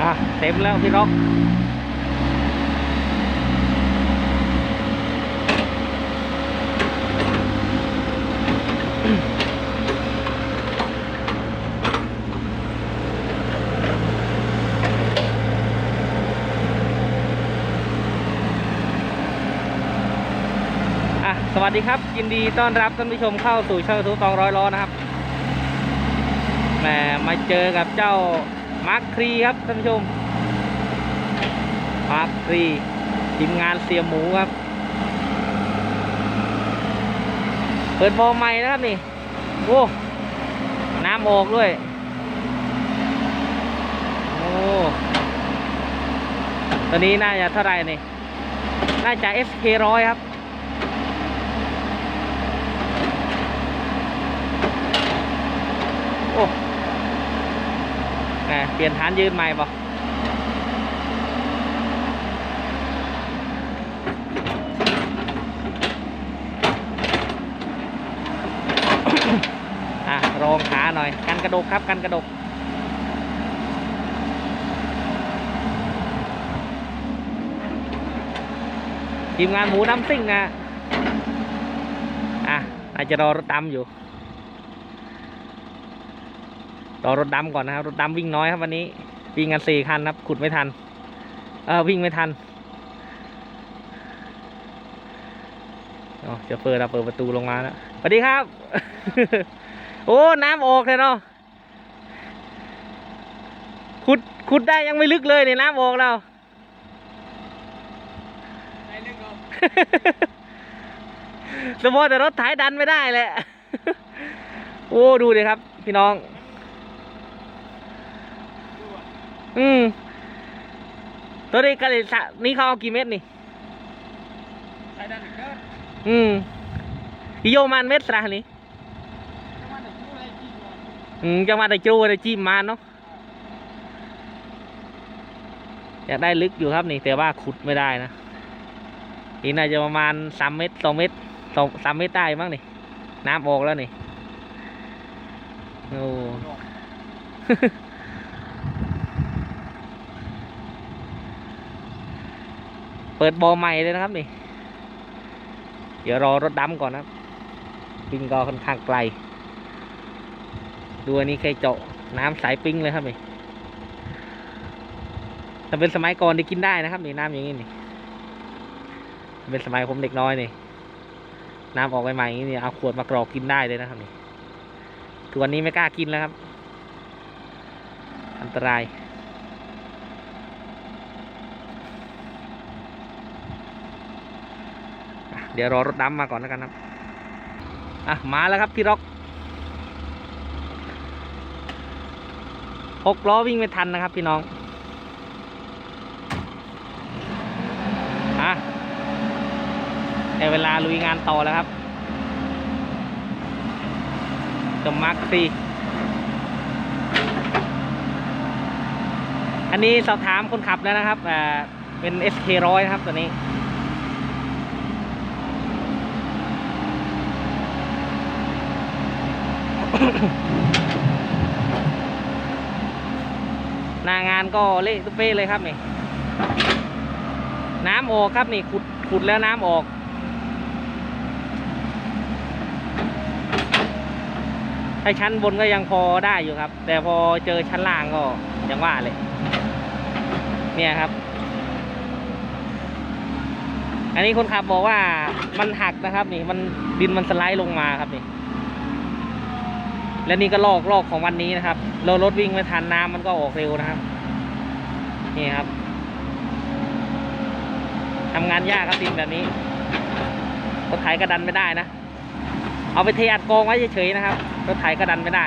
อะเต็มแล้วพี่ร็อกอะสวัสดีครับยินดีต้อนรับท่านผู้ชมเข้าสู่ช่องทูตองร้อยล้อนะครับแหมมาเจอกับเจ้า มาร์คครีครับท่านผู้ชม มาร์คครีทีมงานเสียหมูครับ เปิดบอลใหม่นะครับนี่ โอ้น้ำออกด้วย โอ้ตัวนี้น่าจะเท่าไหร่นี่ น่าจะ SK ร้อยครับโอ้ แหมเปลี่ยนฐานยืนใหม่ปะอะรองขาหน่อยกันกระดกครับกันกระดกทีมงานหมูน้ำซิ่งนะอะอาจจะรอรถดำอยู่ รอรถดำก่อนนะครับ รถดำวิ่งน้อยครับวันนี้ วิ่งกันสี่คันครับ ขุดไม่ทัน เออวิ่งไม่ทันอ๋อเชฟเฟอร์เราเปิดประตูลงมาแล้วสวัสดีครับ โอ้น้ำออกเลยเนาะขุดขุดได้ยังไม่ลึกเลยเนี่ยน้ำออกแล้วได้เรื่องเอาสมมติแต่รถไถดันไม่ได้แหละ โอ้ ดูดิครับ พี่น้อง ดูอะ อืม ตัวนี้กะเลยสะนี่เขาเอากี่เม็ดนี่ใช้ดันอีกเกินอืมกิโยมันเม็ดสระนี่ถ้ามันจะพูดอะไรจริงอะอืมจะมาแต่จูแต่จิ้มมาเนาะอยากได้ลึกอยู่ครับนี่แต่ว่าขุดไม่ได้นะอีกน่าจะประมาณสามเม็ดสองเม็ดสองสามเม็ดได้มั้งนี่น้ำออกแล้วนี่โอ้ เปิดบอใหม่เลยนะครับนี่ เดี๋ยวรอรถดำก่อนนะปิงก็ค่อนข้างไกล ดูอันนี้เคยเจาะน้ำสายปิ้งเลยครับนี่ถ้าเป็นสมัยก่อนได้กินได้นะครับนี่น้ำอย่างนี้นี่เป็นสมัยผมเด็กน้อยนี่น้ำออกใหม่ๆอย่างนี้นี่เอาขวดมากรอกกินได้เลยนะครับนี่ทุกวันนี้ไม่กล้ากินแล้วครับ อันตราย อะเดี๋ยวรอรถดำมาก่อนแล้วกันครับ อะ มาแล้วครับพี่ร็อกหกล้อวิ่งไม่ทันนะครับพี่น้อง อะในเวลาลุยงานต่อแล้วครับกับมาร์คซีอันนี้สอบถามคนขับแล้วนะครับ อ่า เป็น SK ร้อยครับตัวนี้ หน้างานก็เละตุ้เป้เลยครับนี่ น้ำออกครับนี่ขุดขุดแล้วน้ำออก ถ้าชั้นบนก็ยังพอได้อยู่ครับ แต่พอเจอชั้นล่างก็ยังว่าเลย เนี่ยครับ อันนี้คนขับบอกว่ามันหักนะครับ นี่มันดินมันสไลด์ลงมาครับนี่ และนี่ก็ลอกลอกของวันนี้นะครับ เรารถวิ่งไม่ทันน้ำมันก็ออกเร็วนะครับ นี่ครับทำงานยากครับดินแบบนี้รถไถกระดันไม่ได้นะ เอาไปเทอัดกองไว้เฉยๆนะครับ รถไถกระดันไม่ได้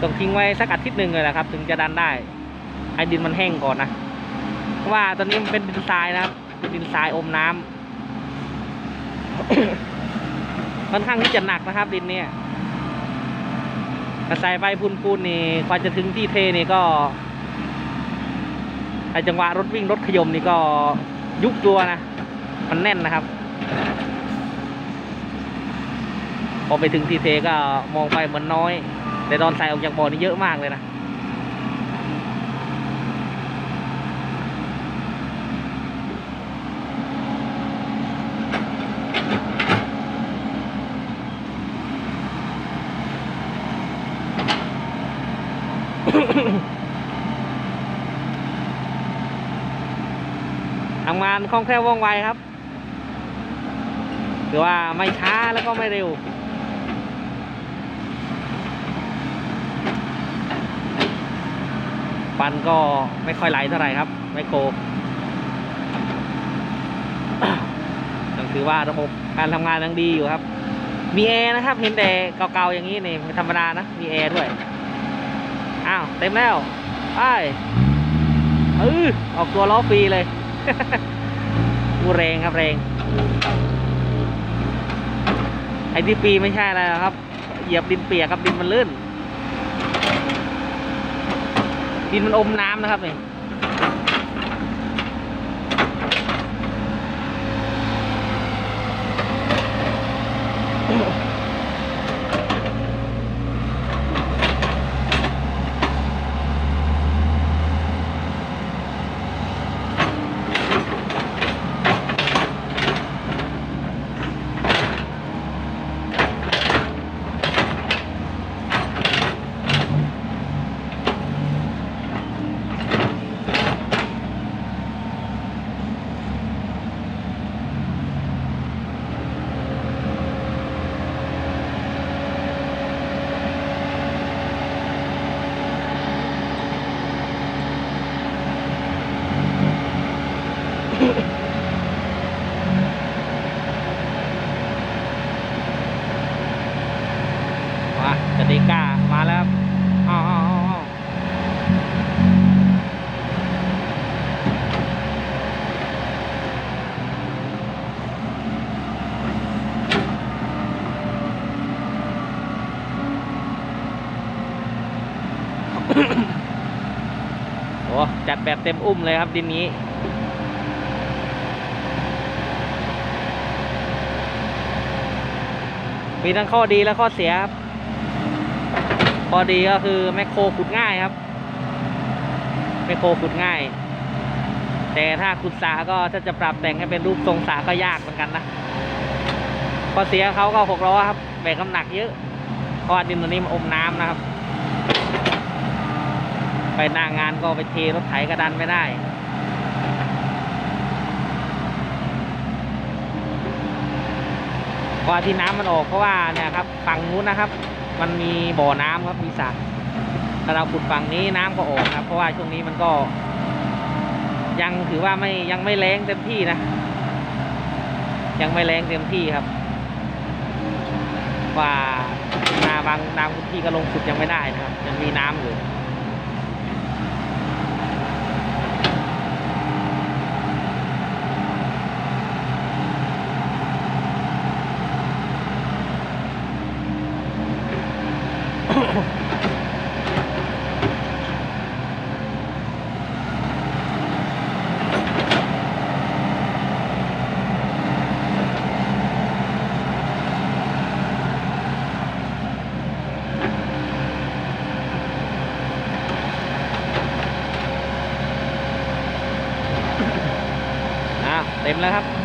ต้องทิ้งไว้สักอาทิตย์หนึ่งเลยแหละครับ ถึงจะดันได้ ให้ดินมันแห้งก่อนนะเพราะว่าตอนนี้มันเป็นดินทรายนะครับ ดินทรายอมน้ำ ค่อนข้างที่จะหนักนะครับดินเนี่ยใส่ไปพูนพูนๆนี่กว่าจะถึงที่เทนี่ก็ไอจังหวะรถวิ่งรถขยมนี่ก็ยุบตัวนะ มันแน่นนะครับ พอไปถึงที่เทก็มองไปเหมือนน้อย แต่ตอนใส่ออกจากบ่อนี่เยอะมากเลยนะานคล่องแคล่วว่องไวครับคือว่าไม่ช้าแล้วก็ไม่เร็ว ปันก็ไม่ค่อยไหลเท่าไหร่ครับ ไม่โกยังถือว่าระบบการทำงานยังดีอยู่ครับ มีแอร์นะครับ เห็นแต่เก่าๆอย่างนี้นี่ไม่ธรรมดานะ มีแอร์ด้วย อ้าว เต็มแล้ว ไปเออออกตัวล้อฟรีเลย กูแรงครับแรง ไอ้ที่ปีไม่ใช่อะไรครับ เหยียบดินเปียกครับดินมันลื่น ดินมันอมน้ำนะครับนี่มาจะดีก้ามาแล้วครับอ้าวอ้าวอ้าวอ้าว โอ้จัดแบบเต็มอุ้มเลยครับดินนี้ มีทั้งข้อดีและข้อเสียครับ ข้อดีก็คือแมคโครขุดง่ายครับ แมคโครขุดง่าย แต่ถ้าขุดสาก็ถ้าจะปรับแต่งให้เป็นรูปทรงสาก็ยากเหมือนกันนะ ข้อเสียเขาก็หกล้อครับแบกน้ำหนักเยอะเพราะว่าดินตัวนี้มันอมน้ำนะครับ ไปหน้างานก็ไปเทรถไถกระดันไม่ได้เพราะที่น้ำมันออกเพราะว่าเนี่ยครับฝั่งนู้นนะครับ มันมีบ่อน้ำครับมีสระถ้าเราขุดฝั่งนี้น้ำก็ออกครับ เพราะว่าช่วงนี้มันก็ ยังถือว่าไม่ยังไม่แรงเต็มที่นะ ยังไม่แรงเต็มที่ครับ ว่านาบางน้ำพื้นที่ก็ลงขุดยังไม่ได้นะครับยังมีน้ำอยู่ แล้วครับ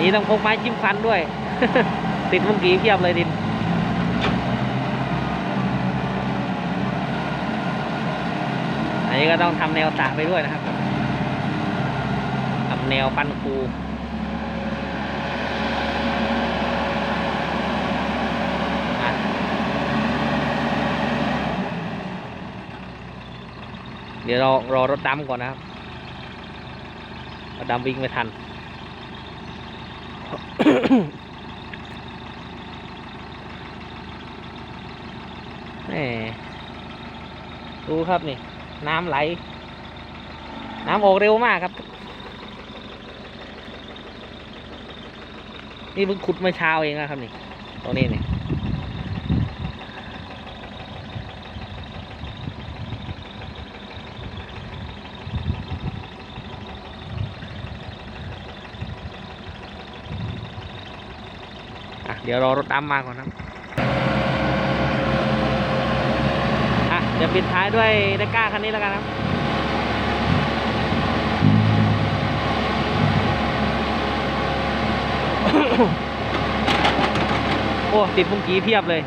นี่ต้องพกไม้จิ้มฟันด้วย ติดมุงกีเพียบเลยดิน อันนี้ก็ต้องทำแนวสระไปด้วยนะครับทำแนวปั้นคูเดี๋ยวรารอรถดำก่อนนะครับรถดำวิ่งไม่ทัน นี่ดูครับนี่ น้ำไหล น้ำออกเร็วมากครับ นี่เพิ่งขุดเมื่อเช้าเองนะครับนี่ตรงนี้นี่ ดี๋ยวรอรถดำมาก่อนครับอะเดี๋ยวปิดท้ายด้วยไดก้าคันนี้แล้วกันครับโอ้ติดพุ่งกีเพียบเลย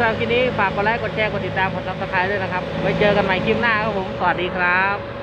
ชอเครับสำหรับคลิปนี้ฝากกดไลค์กดแชร์กดติดตามกดซับสไครต์ด้วยนะครับไว้เจอกันใหม่คลิปหน้าครับผมสวัสดีครับ